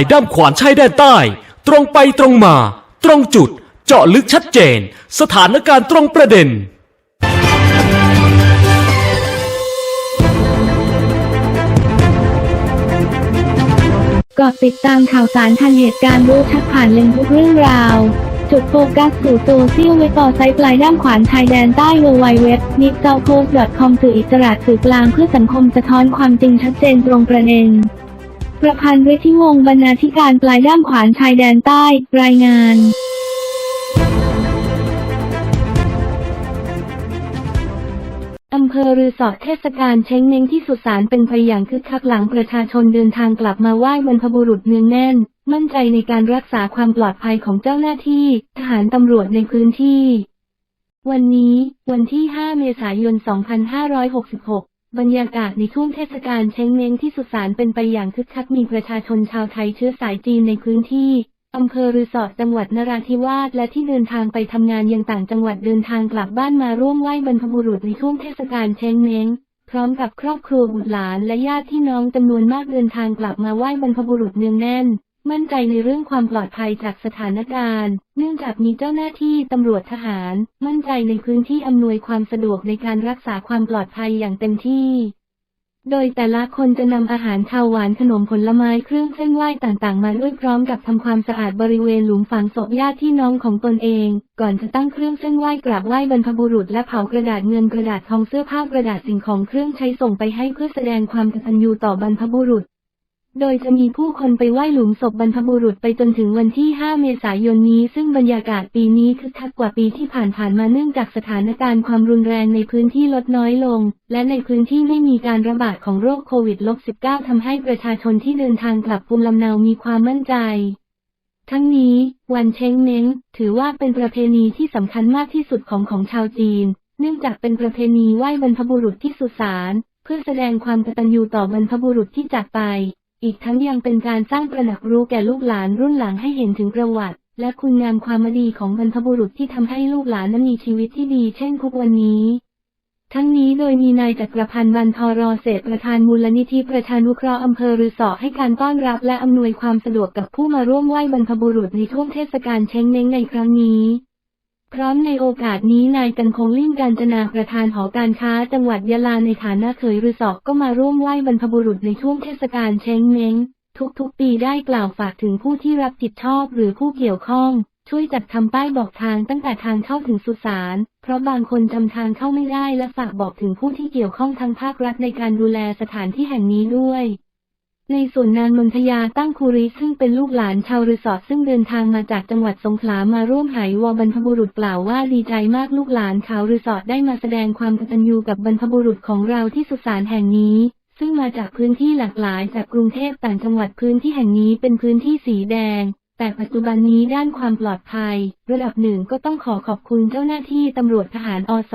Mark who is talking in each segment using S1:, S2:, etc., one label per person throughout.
S1: ายด้ามขวานชายแดนใต้ ตรงไปตรงมา ตรงจุด เจาะลึกชัดเจน สถานการณ์ตรงประเด็น
S2: เกาะติดตามข่าวสารทันเหตุการณ์รู้ชัดผ่านเลนทุกเรื่องราว จุดโฟกัสสู่โซเชียลเว็บต่อไซต์ปลายด้ามขวานชายแดนใต้ w w w n i p s o u t p o s t c o m สื่ออิสระสื่อกลางเพื่อสังคมสะท้อนความจริงชัดเจนตรงประเด็น ประพันธ์ฤทธิวงศ์บรรณาธิการปลายด้ามขวานชายแดนใต้ รายงานอำเภอรือสอเทศกาลเช้งเม้งที่สุสานเป็นไปอย่างคึกคักหลังประชาชนเดินทางกลับมาไหว้บรรพบุรุษเนืองแน่น มั่นใจในการรักษาความปลอดภัยของเจ้าหน้าที่ ทหารตำรวจในพื้นที่ วันนี้ วันที่ 5 เมษายน 2566 บรรยากาศในช่วงเทศกาลเช้งเม้งที่สุสานเป็นไปอย่างคึกคักมีประชาชนชาวไทยเชื้อสายจีนในพื้นที่อำเภอรือสอจังหวัดนราธิวาสและที่เดินทางไปทำงานยังต่างจังหวัดเดินทางกลับบ้านมาร่วมไหว้บรรพบุรุษในช่วงเทศกาลเช้งเม้งพร้อมกับครอบครัวบุตรหลานและญาติพี่น้องจำนวนมากเดินทางกลับมาไหว้บรรพบุรุษเนืองแน่น มั่นใจในเรื่องความปลอดภัยจากสถานการณ์ เนื่องจากมีเจ้าหน้าที่ตำรวจทหาร มั่นใจในพื้นที่อำนวยความสะดวกในการรักษาความปลอดภัยอย่างเต็มที่ โดยแต่ละคนจะนำอาหารข้าวหวานขนมผลไม้เครื่องเส้นไหว้ต่างๆ มาด้วยพร้อมกับทำความสะอาดบริเวณหลุมฝังศพญาติพี่น้องของตนเอง ก่อนจะตั้งเครื่องเส้นไหว้กราบไหว้บรรพบุรุษและเผากระดาษเงินกระดาษทองเสื้อผ้ากระดาษสิ่งของเครื่องใช้ส่งไปให้เพื่อแสดงความกตัญญูต่อบรรพบุรุษ โดยจะมีผู้คนไปไหว้หลุมศพบรรพบุรุษไปจนถึงวันที่ 5 เมษายนนี้ ซึ่งบรรยากาศปีนี้คึกคักกว่าปีที่ผ่านๆมาเนื่องจากสถานการณ์ความรุนแรงในพื้นที่ลดน้อยลง และในพื้นที่ไม่มีการระบาดของโรคโควิด -19 ทำให้ประชาชนที่เดินทางกลับภูมิลำเนามีความมั่นใจ ทั้งนี้ วันเช้งเม้งถือว่าเป็นประเพณีที่สำคัญมากที่สุดของของชาวจีน เนื่องจากเป็นประเพณีไหว้บรรพบุรุษที่สุสาน เพื่อแสดงความกตัญญูต่อบรรพบุรุษที่จากไป อีกทั้งยังเป็นการสร้างประหนักรู้แก่ลูกหลานรุ่นหลังให้เห็นถึงประวัติ และคุณงามความดีของบรรพบุรุษที่ทำให้ลูกหลานนั้นมีชีวิตที่ดีเช่นทุกวันนี้ทั้งนี้โดยมีนายจักรพันธ์วันทอรอเศษประธานมูลนิธิประชานุเคราะห์อำเภอรือสอให้การต้อนรับและอำนวยความสะดวกกับผู้มาร่วมไหว้บรรพบุรุษในช่วงเทศกาลเช้งเม้งในครั้งนี้ พร้อมในโอกาสนี้นายกันคงลิ่งการจนาประธานหอการค้าจังหวัดยะลาในฐานะเขยรือสอกก็มาร่วมไหว้บรรพบุรุษในช่วงเทศกาลเช้งเม้งทุกๆ ปีได้กล่าวฝากถึงผู้ที่รับผิดชอบหรือผู้เกี่ยวข้อง ช่วยจัดทำป้ายบอกทางตั้งแต่ทางเข้าถึงสุสาน เพราะบางคนจำทางเข้าไม่ได้และฝากบอกถึงผู้ที่เกี่ยวข้องทางภาครัฐในการดูแลสถานที่แห่งนี้ด้วย ในส่วนนางมนทยาตั้งคูริซึ่งเป็นลูกหลานชาวรีสอร์ทซึ่งเดินทางมาจากจังหวัดสงขลามาร่วมหายวอบรรพบุรุษกล่าวว่าดีใจมากลูกหลานชาวรีสอร์ทได้มาแสดงความกตัญญูกับบรรพบุรุษของเราที่สุสานแห่งนี้ ซึ่งมาจากพื้นที่หลากหลายจากกรุงเทพต่างจังหวัดพื้นที่แห่งนี้เป็นพื้นที่สีแดง แต่ปัจจุบันนี้ด้านความปลอดภัย ระดับหนึ่งก็ต้องขอขอบคุณเจ้าหน้าที่ตำรวจทหารอส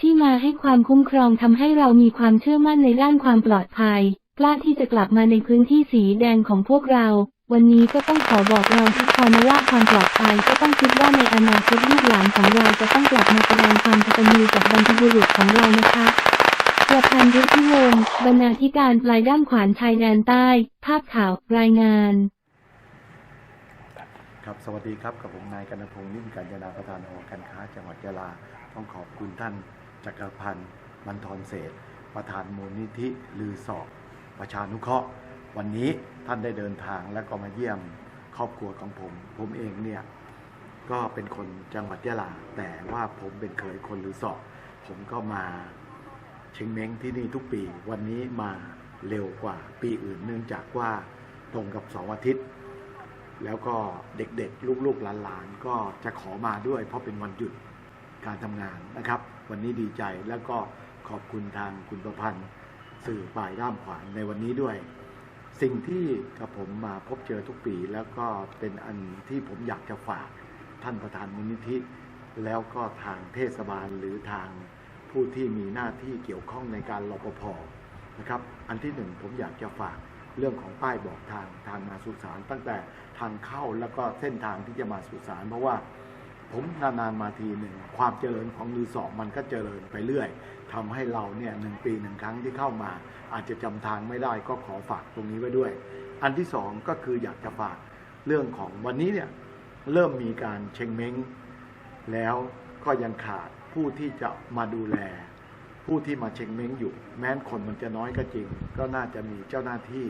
S2: ที่มาให้ความคุ้มครองทำให้เรามีความเชื่อมั่นในด้านความปลอดภัย กล้าที่จะกลับมาในพื้นที่สีแดงของพวกเรา วันนี้ก็ต้องขอบอกเราทุกคนนะว่าความปลอดภัยก็ต้องคิดว่าในอนาคตลูกหลานของเราจะต้องกลับมาแสดงความกตัญญูกับบรรพบุรุษของเรานะคะประพันธ์ฤทธิวงศ์บรรณาธิการปลายด้ามขวานชายแดนใต้ ภาพข่าว รายงาน
S3: ครับสวัสดีครับกับผมนายกันพงศ์นิ่มกัญญานาประธานหอการค้าจังหวัดยะลา ต้องขอบคุณท่านจักรพันธ์มันทรเศษประธานมูลนิธิลือสอบ ประชานุเคราะห์ วันนี้ท่านได้เดินทางและก็มาเยี่ยมครอบครัวของผม ผมเองเนี่ยก็เป็นคนจังหวัดยะลา แต่ว่าผมเป็นเคยคนลือสอบผมก็มาเชงเม้งที่นี่ทุกปี วันนี้มาเร็วกว่าปีอื่น เนื่องจากว่าตรงกับสาร์อาทิตย์ แล้วก็เด็กๆ ลูกๆหลานๆ ก็จะขอมาด้วย เพราะเป็นวันหยุดการทำงานนะครับ วันนี้ดีใจแล้วก็ขอบคุณทางคุณประพันธ์ สื่อป่ายด้ามขวานในวันนี้ด้วย สิ่งที่กับผมมาพบเจอทุกปีแล้วก็เป็นอันที่ผมอยากจะฝากท่านประธานมูลนิธิ แล้วก็ทางเทศบาลหรือทางผู้ที่มีหน้าที่เกี่ยวข้องในการรปภนะครับ อันที่หนึ่งผมอยากจะฝากเรื่องของป้ายบอกทางทางมาสุสานตั้งแต่ทางเข้าแล้วก็เส้นทางที่จะมาสุสานเพราะว่า ผมนานๆมาทีหนึ่งความเจริญของรีสอร์ทมันก็เจริญไปเรื่อยทำให้เราเนี่ยหนึ่งปีหนึ่งครั้งที่เข้ามา อาจจะจำทางไม่ได้ก็ขอฝากตรงนี้ไว้ด้วย อันที่สองก็คืออยากจะฝากเรื่องของวันนี้เนี่ยเริ่มมีการเชงเม้งแล้วก็ยังขาดผู้ที่จะมาดูแล ผู้ที่มาเชงเม้งอยู่ แม้นคนมันจะน้อยก็จริง ก็น่าจะมีเจ้าหน้าที่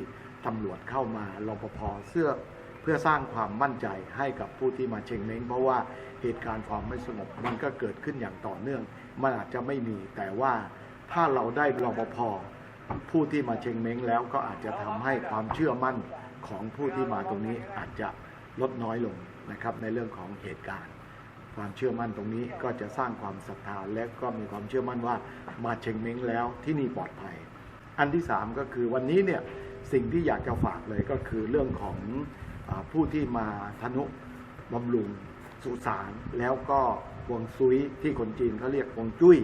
S3: ตำรวจเข้ามารปภเสื้อ พื่อสร้างความมั่นใจให้กับผู้ที่มาเชงเม้งเพราะว่าเหตุการณ์ความไม่สงบมันก็เกิดขึ้นอย่างต่อเนื่อง มันอาจจะไม่มี แต่ว่าถ้าเราได้รปภผู้ที่มาเชงเม้งแล้วก็อาจจะทำให้ความเชื่อมั่นของผู้ที่มาตรงนี้อาจจะลดน้อยลงนะครับในเรื่องของเหตุการณ์ ความเชื่อมั่นตรงนี้ก็จะสร้างความศรัทธาและก็มีความเชื่อมั่นว่ามาเชงเม้งแล้วที่นี่ปลอดภัย อันที่สามก็คือวันนี้เนี่ยสิ่งที่อยากจะฝากเลยก็คือเรื่องของ ผู้ที่มาทนุบำรุงสุสานแล้วก็ฮวงซุยที่คนจีนเขาเรียกฮวงจุ้ย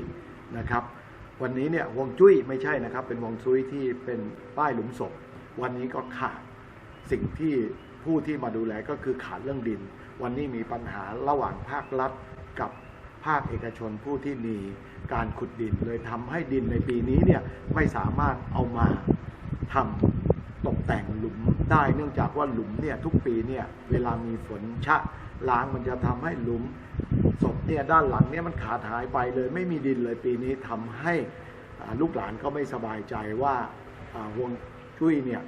S3: นะครับ วันนี้เนี่ยฮวงจุ้ยไม่ใช่นะครับ เป็นฮวงซุยที่เป็นป้ายหลุมศพ วันนี้ก็ขาดสิ่งที่ผู้ที่มาดูแลก็คือขาดเรื่องดิน วันนี้มีปัญหาระหว่างภาครัฐกับภาคเอกชนผู้ที่มีการขุดดิน เลยทำให้ดินในปีนี้เนี่ยไม่สามารถเอามาทำ ตกแต่งหลุมได้เนื่องจากว่าหลุมเนี่ยทุกปีเนี่ยเวลามีฝนชะล้างมันจะทำให้หลุมศพเนี่ยด้านหลังเนี่ยมันขาดหายไปเลย ไม่มีดินเลยปีนี้ทำให้ลูกหลานก็ไม่สบายใจว่าอ่วงจุ้ยเนี่ย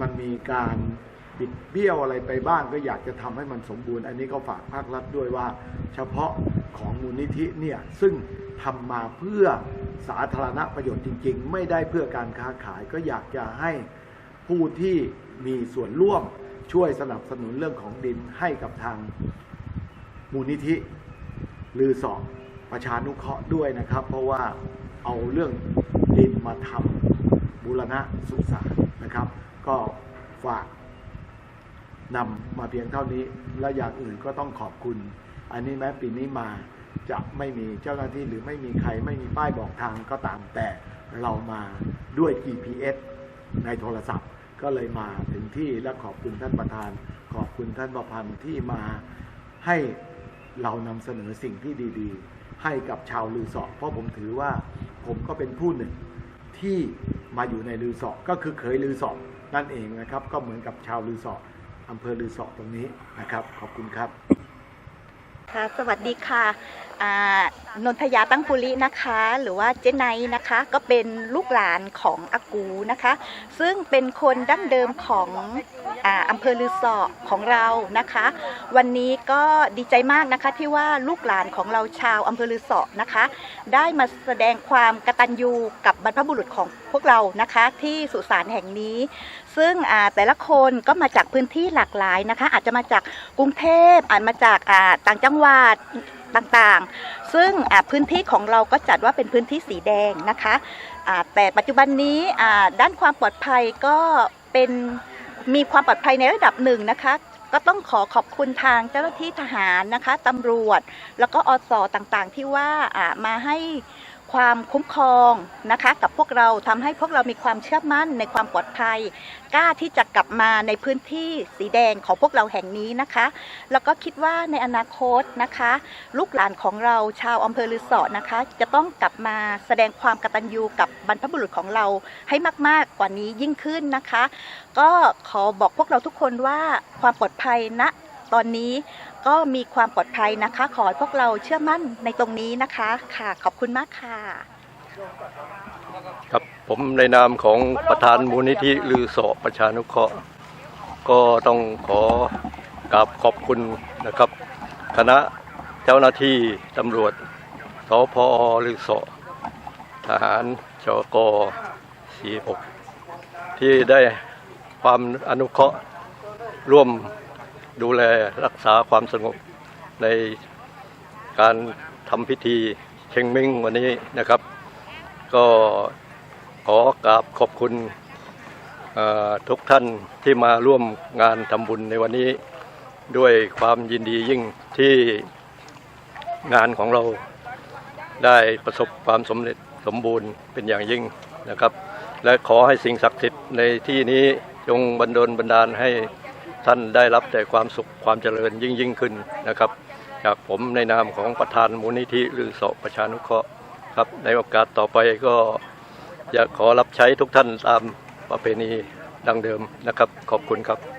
S3: มันมีการบิดเบี้ยวอะไรไปบ้างก็อยากจะทำให้มันสมบูรณ์ อันนี้ก็ฝากภาครัฐด้วยว่า เฉพาะของมูลนิธิเนี่ยซึ่งทำมาเพื่อสาธารณประโยชน์จริง ๆ ไม่ได้เพื่อการค้าขายก็อยากจะให้ ผู้ที่มีส่วนร่วมช่วยสนับสนุนเรื่องของดินให้กับทางมูลนิธิลือสอบประชานุเคราะห์ด้วยนะครับ เพราะว่าเอาเรื่องดินมาทำบูรณะสุสานนะครับ ก็ฝากนำมาเพียงเท่านี้ และอย่างอื่นก็ต้องขอบคุณ อันนี้แม้ปีนี้มาจะไม่มีเจ้าหน้าที่หรือไม่มีใครไม่มีป้ายบอกทางก็ตามแต่เรามาด้วย GPS ในโทรศัพท์ ก็เลยมาถึงที่และขอบคุณท่านประธาน ขอบคุณท่านประพันธ์ที่มาให้เรานำเสนอสิ่งที่ดีๆ ให้กับชาวลือสอเพราะผมถือว่าผมก็เป็นผู้หนึ่งที่มาอยู่ในลือสอก็คือเคยลือสอนั่นเองนะครับ ก็เหมือนกับชาวลือสออำเภอลือสอตรงนี้นะครับ ขอบคุณครับ
S4: ค่ะสวัสดีค่ะนนทยาตั้งปุรินะคะ หรือว่าเจไนนะคะ ก็เป็นลูกหลานของอากูนะคะ ซึ่งเป็นคนดั้งเดิมของอาอำเภอลือสอของเรานะคะ วันนี้ก็ดีใจมากนะคะที่ว่าลูกหลานของเราชาวอำเภอลือสอนะคะ ได้มาแสดงความกตัญญูกับบรรพบุรุษของพวกเรานะคะ ที่สุสานแห่งนี้ ซึ่งแต่ละคนก็มาจากพื้นที่หลากหลายนะคะ อาจจะมาจากกรุงเทพอาจมาจากต่างจังหวัดต่างๆ ซึ่งพื้นที่ของเราก็จัดว่าเป็นพื้นที่สีแดงนะคะแต่ปัจจุบันนี้ด้านความปลอดภัยก็เป็นมีความปลอดภัยในระดับหนึ่งนะคะ ก็ต้องขอขอบคุณทางเจ้าหน้าที่ทหารนะคะตำรวจ แล้วก็อสต่างๆที่ว่ามาให้ ความคุ้มครองนะคะ กับพวกเราทำให้พวกเรามีความเชื่อมั่นในความปลอดภัย กล้าที่จะกลับมาในพื้นที่สีแดงของพวกเราแห่งนี้นะคะ แล้วก็คิดว่าในอนาคตนะคะ ลูกหลานของเราชาวอำเภอลือสอนะคะ จะต้องกลับมาแสดงความกตัญญูกับบรรพบุรุษของเราให้มาก ๆกว่านี้ยิ่งขึ้นนะคะ ก็ขอบอกพวกเราทุกคนว่าความปลอดภัยณ ตอนนี้ก็มีความปลอดภัยนะคะ ขอให้พวกเราเชื่อมั่นในตรงนี้นะคะค่ะขอบคุณมากค่ะ
S5: ครับผมในนามของประธานมูลนิธิลือเสอประชานุเคราะห์ ก็ต้องขอกราบขอบคุณนะครับ คณะเจ้าหน้าที่ตำรวจสพลือเสอทหารชก46ที่ได้ความอนุเคราะห์ร่วม ดูแลรักษาความสงบในการทำพิธีเชงม้งวันนี้นะครับ ก็ขอกราบขอบคุณทุกท่านที่มาร่วมงานทำบุญในวันนี้ ด้วยความยินดียิ่งที่งานของเราได้ประสบความสำเร็จสมบูรณ์เป็นอย่างยิ่งนะครับ และขอให้สิ่งศักดิ์สิทธิ์ในที่นี้จงบันดลบันดาลให้ ท่านได้รับแต่ความสุขความเจริญยิ่งยิ่งขึ้นนะครับ จากผมในนามของประธานมูลนิธิหรือสประชานุเคราะห์ครับ ในโอกาสต่อไปก็อยากขอรับใช้ทุกท่านตามประเพณีดังเดิมนะครับ ขอบคุณครับ